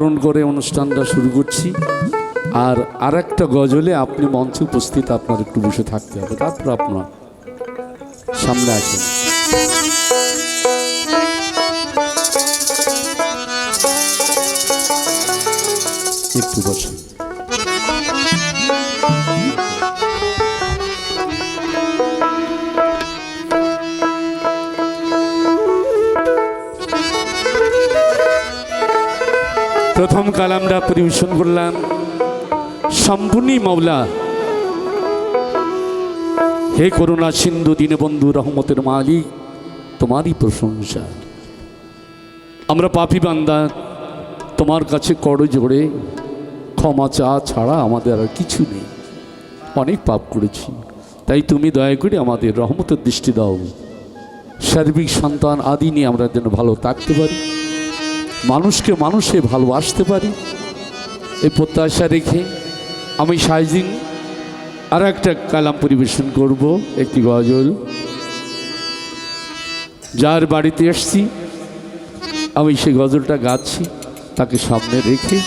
স্মরণ করে অনুষ্ঠানটা শুরু করছি। আর আর একটা গজলে আপনি মঞ্চে উপস্থিত, আপনার একটু বসে থাকতে হবে। তারপর আপনার সামনে আসেন। একটু বসে প্রথম কালামটা পরিবেশন করলাম। সম্পূর্ণ মাওলা। হে করুণা সিন্ধু দীনবন্ধু রহমতের মালিক, তোমারই প্রশংসা। আমরা পাপি বান্দা, তোমার কাছে করো জোড়ে ক্ষমা চা ছাড়া আমাদের আর কিছু নেই। অনেক পাপ করেছি। তাই তুমি দয়া করে আমাদের রহমতের দৃষ্টি দাও। সার্বিক সন্তান আদি নিয়ে আমরা যেন ভালো থাকতে পারি। মানুষকে মানুষে ভালোবাসতে পারি। এই প্রত্যাশা রেখে আমি সাইজিন আর একটা কালাম পরিবেশন করব, একটি গজল। যার বাড়িতে এসছি, আমি সে গজলটা গাচ্ছি, তাকে সামনে রেখে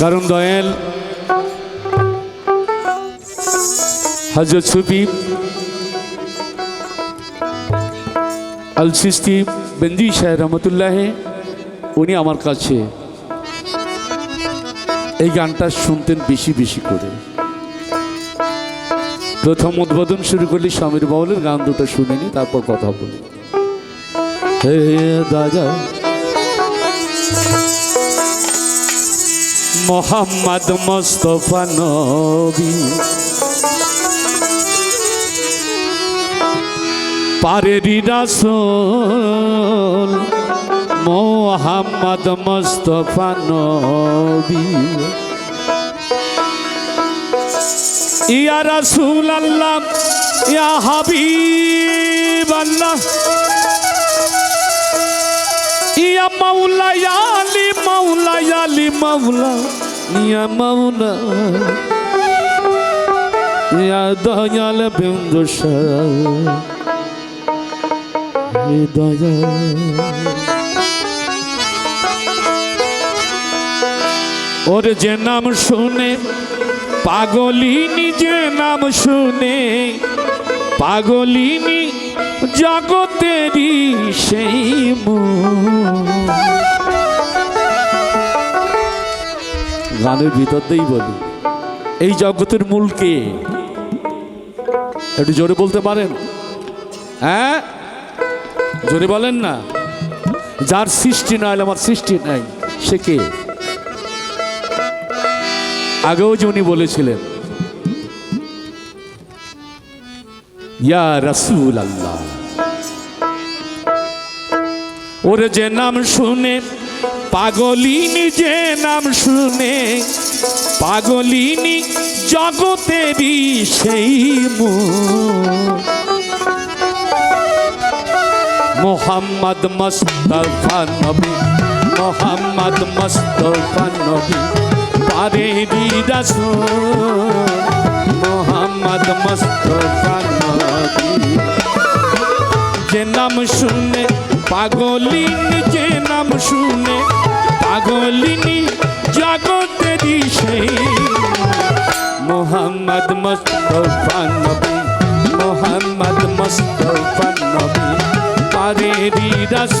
কারণ দয়াল হজরত সুফি আল সিস্তি বেন্দি শাহ রহমতুল্লাহ, উনি আমার কাছে এই গানটা শুনতেন বেশি বেশি করে। প্রথম উদ্বোধন শুরু করলি স্বামীর বাউলের গান দুটো শুনিনি তারপর কথা বলি। হে দাদা মোহাম্মদ মোস্তফা নবী। পারেরি রাসূল মোহাম্মদ মোস্তফা নবী। ইয়া রাসূল আল্লাহ ইয়া হাবিব আল্লাহ ইয়া মাওলা, ইয়া আলী মাওলা, ইয়া আলী মাওলা, ইয়া মাওলা। ইয়া দয়াল বিন্দু দয়াল। ওর যে নাম শুনে, পাগলিনী যে নাম শুনে, পাগলিনী জগতেরই সেই। গানের ভিতর দিয়েই বলি, এই জগতের মূল কে? একটু জোরে বলতে পারেন? হ্যাঁ? জোরে বলেন না। যার সৃষ্টি নয় আমার সৃষ্টি নাই, সে কে? আগেও যে উনি বলেছিলেন, ইয়া রসুল আল্লাহ ওর যে নাম শুনে পাগলিনী যে নাম শুনে, পাগলিনী জগতেরই সেই মোহাম্মদ মস্তফা নবী, মোহাম্মদ মস্তফা নবী পারেরি রাসূল মোহাম্মদ মস্তফা নবী। যে নাম শুনে পাগলিনী যে নাম শুনে, পাগলিনী জগতেরই সেই মোহাম্মদ মস্তফা নবী, মোহাম্মদ মস্তফা নবী পারেরি রাস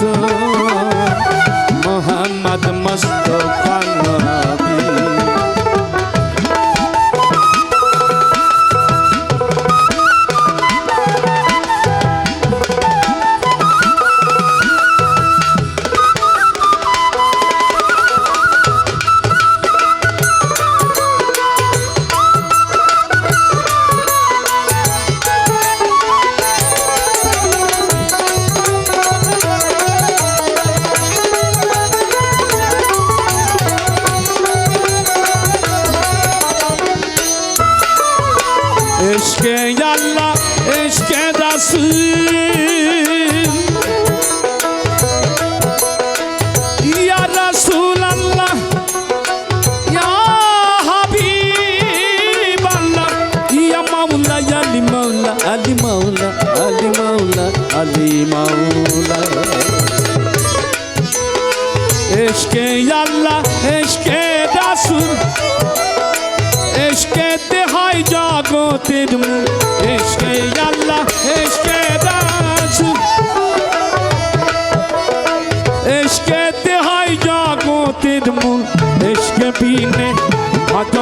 মোহাম্মদ মস্তফা নবী।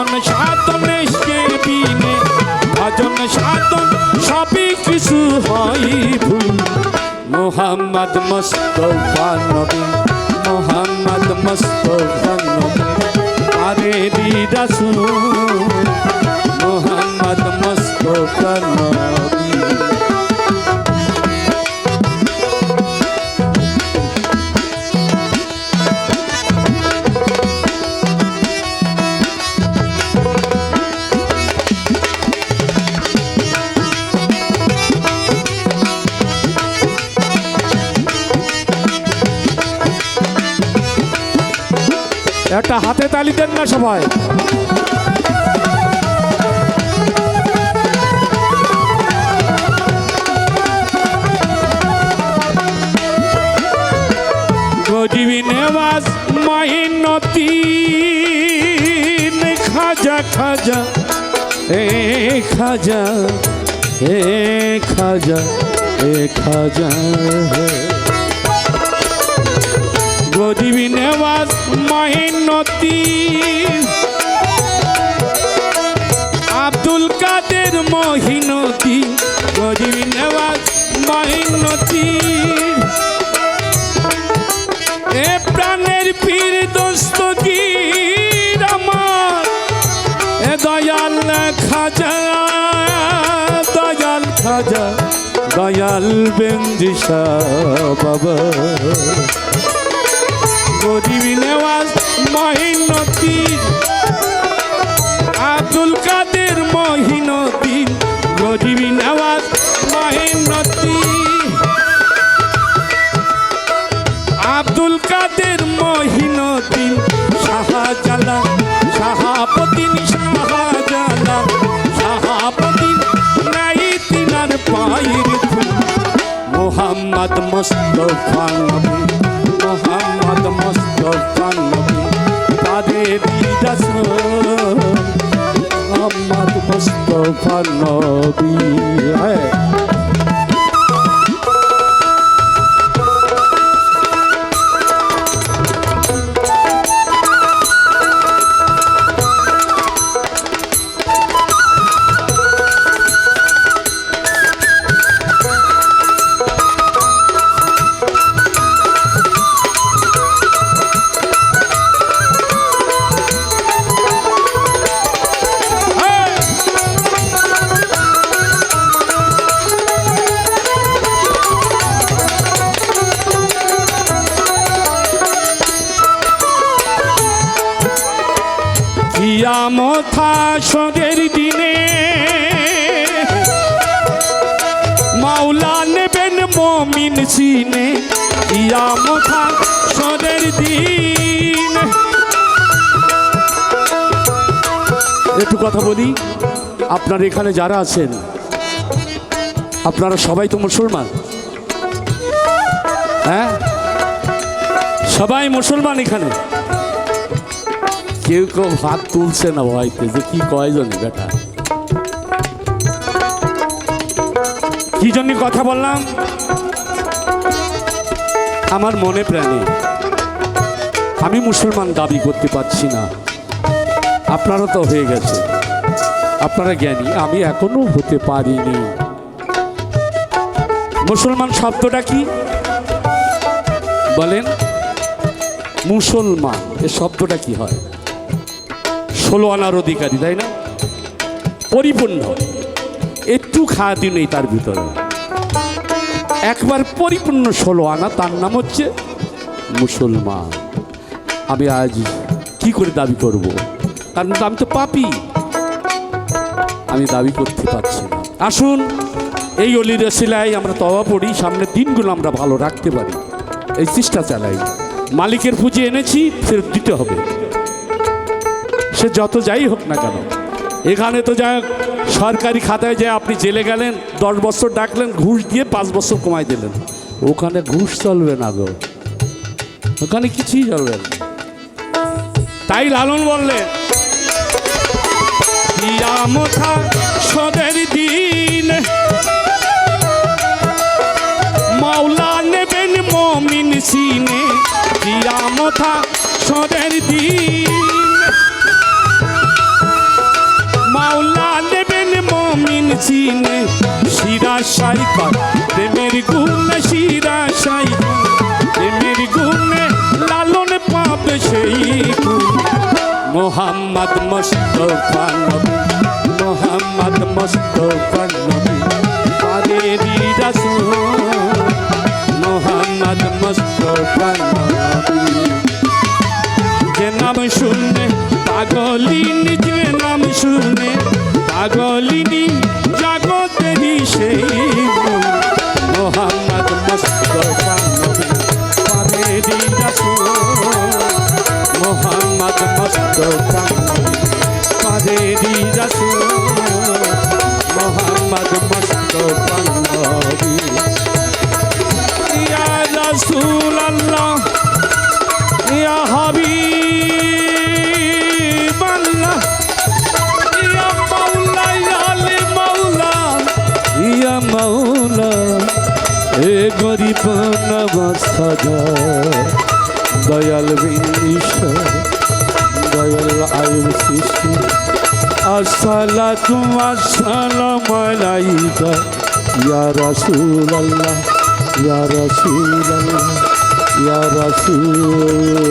ভজন সাধন বিনে ভজন সাধন সবই কিছু হয় ভুল। মোহাম্মদ মস্ত মোহাম্মদ মস্ত আরে রাসূল মোহাম্মদ মস্ত নবী। একটা হাতে তালি দেন না সবাই। নেওয়াজ মাহিনতি খাজা খাজা, এ খাজা এ খাজা এ খাজা হে গরিবী নেওয়াজ মাহিনতি আব্দুল কাদের মহিনতি গরিবী নেওয়াজ মাহিনতি এ প্রাণের পীর দোস্তগীর আমার, এ দয়াল খাজা দয়াল খাজা, দয়াল বেঞ্জিসা বাবা। গরিবী নেওয়াজ মহিনতি আব্দুল কাদের মহিনতি গরিবী নেওয়াজ মহিনতি আব্দুল কাদের মহিনতি শাহজালা শাহাপতিন শাহজালা শাহাপতিন নাই তিনার পায়ের মোহাম্মদ মুস্তফা নবী। মুস্তফা নবী। কিয়ামত হাসরের দিনে মাওলা নেবেন মমিন সিনে। কিয়ামত হাসরের দিন। একটু কথা বলি, আপনার এখানে যারা আছেন, আপনারা সবাই তো মুসলমান। হ্যাঁ? সবাই মুসলমান এখানে। কেউ কেউ হাত তুলছে না ভয়তে, যে কি কয়জন বেটা। কি জন্য কথা বললাম? আমার মনে প্রাণে। আমি মুসলমান দাবি করতে পারছি না। আপনারা তো হয়ে গেছে। আপনারা জ্ঞানী, আমি এখনও হতে পারিনি। মুসলমান শব্দটা কি? বলেন, মুসলমান, এ শব্দটা কি হয়? ষোলো আনার অধিকারী, তাই না? পরিপূর্ণ। একটু খাদি নেই তার ভিতরে। একবার পরিপূর্ণ ষোলো আনা, তার নাম হচ্ছে মুসলমান। আমি আজ কি করে দাবি করব? কারণ আমি তো পাপি। আমি দাবি করতে পারছি না। আসুন, এই অলির সিলাই আমরা তবা পড়ি, সামনের দিনগুলো আমরা ভালো রাখতে পারি। এই চেষ্টা চালাই। মালিকের পুঁজি এনেছি, ফেরত দিতে হবে। সে যত যাই হোক না কেন, এখানে তো যা সরকারি খাতায় যে আপনি জেলে গেলেন, দশ বছর ডাকলেন, ঘুষ দিয়ে পাঁচ বছর কমাই দিলেন। ওখানে ঘুষ চলবে না গো। ওখানে কিছুই চলবে না। তাই লালন সদের দিন, মাওলা নেবেন মমিন সিনে। মথা সদের দিন। সিনে শিরা সাই প্রেমের গুণ শিরা সাই প্রেমের গুণে লালন পাবে সেই মোহাম্মদ মুস্তফা নবী, মোহাম্মদ মুস্তফা মোহাম্মদ মুস্তফা যে নাম শুনে পাগলিনী যে নাম শুনে পাগলিনী গরিব খাজা দয়াল বিনিশ দয়াল আয়ুব শিশু আসসালাতু আসসালামু আলাইকা ইয়া রাসূলুল্লাহ ইয়া রাসূলুল্লাহ ইয়া রাসূলুল্লাহ।